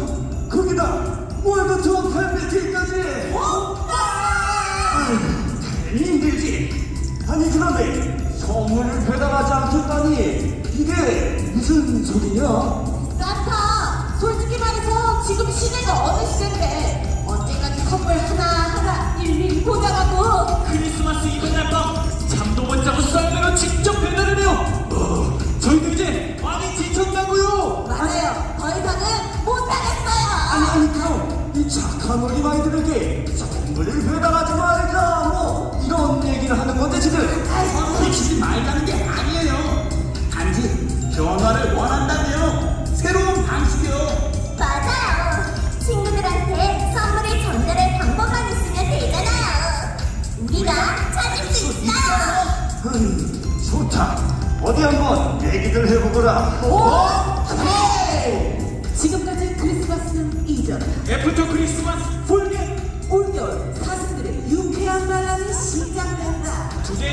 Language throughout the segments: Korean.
요청 거기다 월드 투어 팬미팅까지. 아유 당연히 힘들지. 아니 그런데 선물을 배달하지 않겠다니. 이게 무슨 소리냐? 산타, 솔직히 말해서 지금 시대가 어느 시대인데 언제까지 선물 하나하나 일일이 보자라고 크리스마스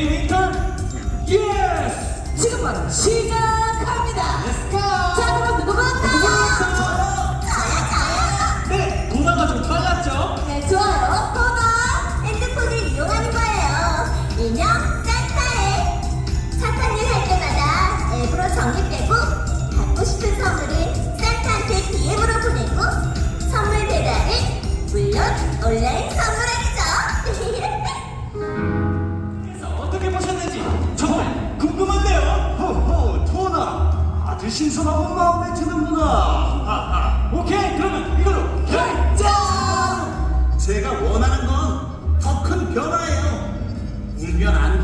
윈터 예스. 지금 바로 시작합니다. 자, 그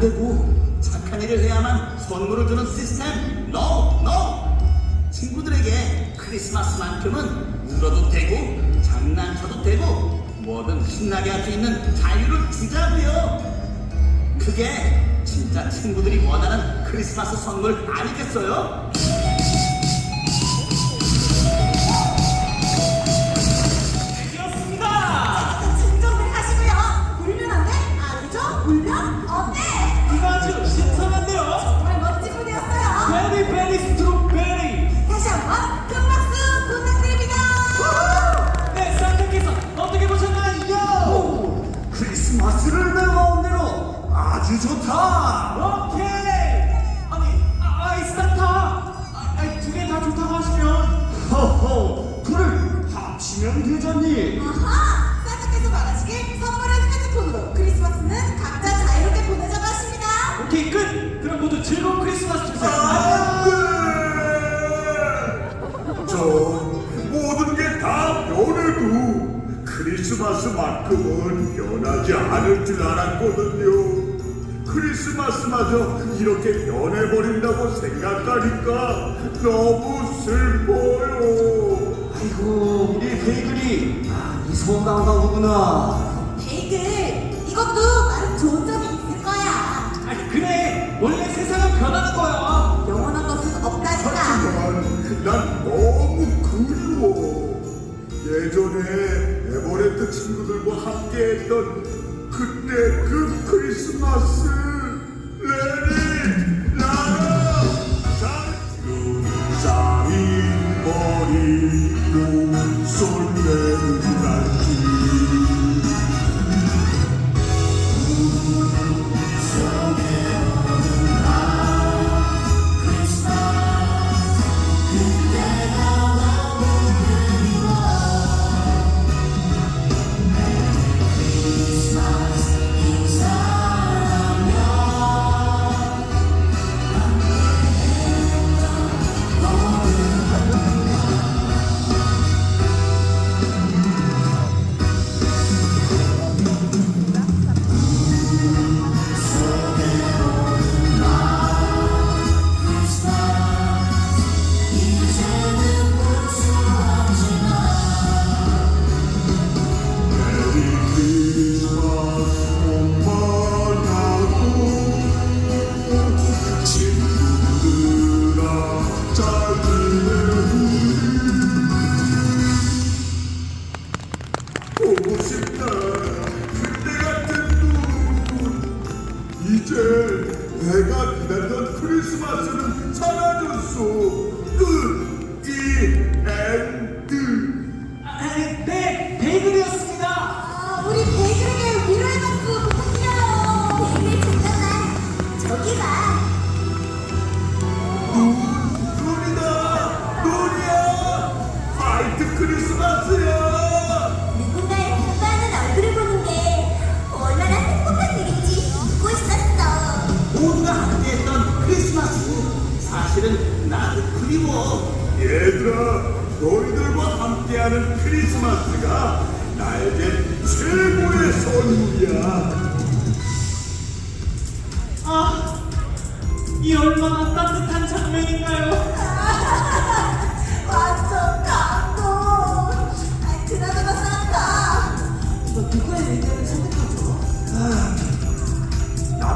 안 되고 착한 일을 해야만 선물을 주는 시스템. No, no. 친구들에게 크리스마스만큼은 울어도 되고 장난쳐도 되고 뭐든 신나게 할 수 있는 자유를 주자고요. 그게 진짜 친구들이 원하는 크리스마스 선물 아니겠어요? 하십니다. 오케이 끝. 그럼 모두 즐거운 크리스마스 되세요. 저 모든 게 다 변해도 크리스마스만큼은 변하지 않을 줄 알았거든요. 크리스마스마저 이렇게 변해버린다고 생각하니까 너무 슬퍼요. 아이고, 우리 베이글이 아, 이 소원 나온가 보구나. 예전에 에버랜드 친구들과 함께했던 그때 그 크리스마스 레리 라라 장루 쌓인 머리로 쏠매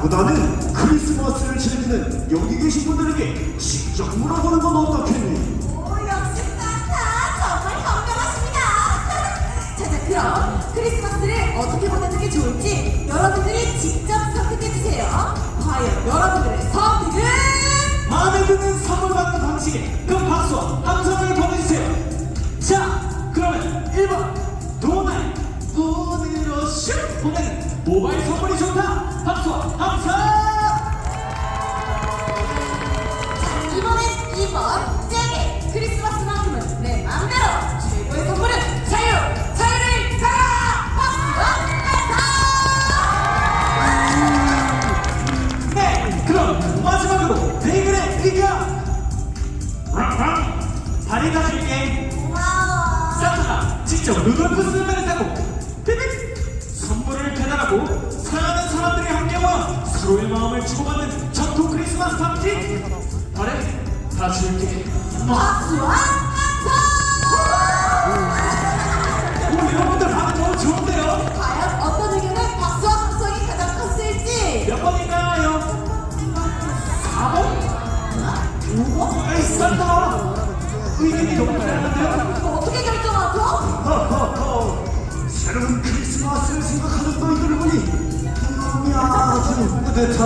나보다는 크리스마스를 즐기는 여기 계신 분들에게 직접 물어보는 건 어떻겠니? 오, 역시 산타 정말 현명하십니다. 자, 자, 그럼 크리스마스를 어떻게 보내는 게 좋을지 여러분들이 직접 선택해 주세요. 과연 여러분들의 선택은? 마음에 드는 선물 받는 방식에 그 박수와 함성을 보내주세요. 자, 그러면 1번 도나의 폰으로 슉 보내는 모바일 선물이 좋다. 함성. 자, 이번엔 2번 잭의 크리스마스만큼은 내 마음대로 최고의 선물은 자유! 자유를 가라! 박수와 네, 그럼 마지막으로 베이글의 의견. 다리 가질 게임. 고마워. 산타가 직접 루돌프 스맨을 주고받는 전통 크리스마스 파티? 그래? 다 줄게. 박수와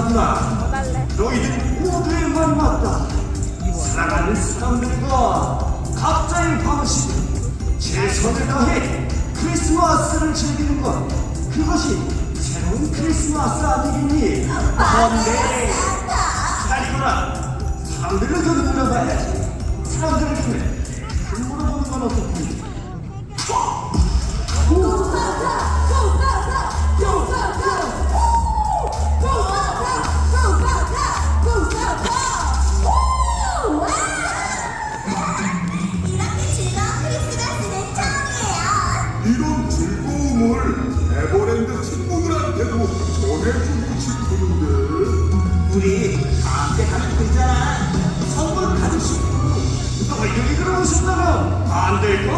뿌듯하구나 너희들 모두의 말이 맞다. 사랑하는 사람들과 각자의 방식으로 최선을 다해 크리스마스를 즐기는 것 그것이 새로운 크리스마스 아니겠니? 그런데 기다리거라. 사람들 의견을 물어봐야지 사람들 의견을 잘 물어보는 건 어떻겠니?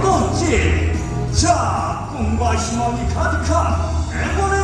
없지. 자, 꿈과 희망이 가득한 에버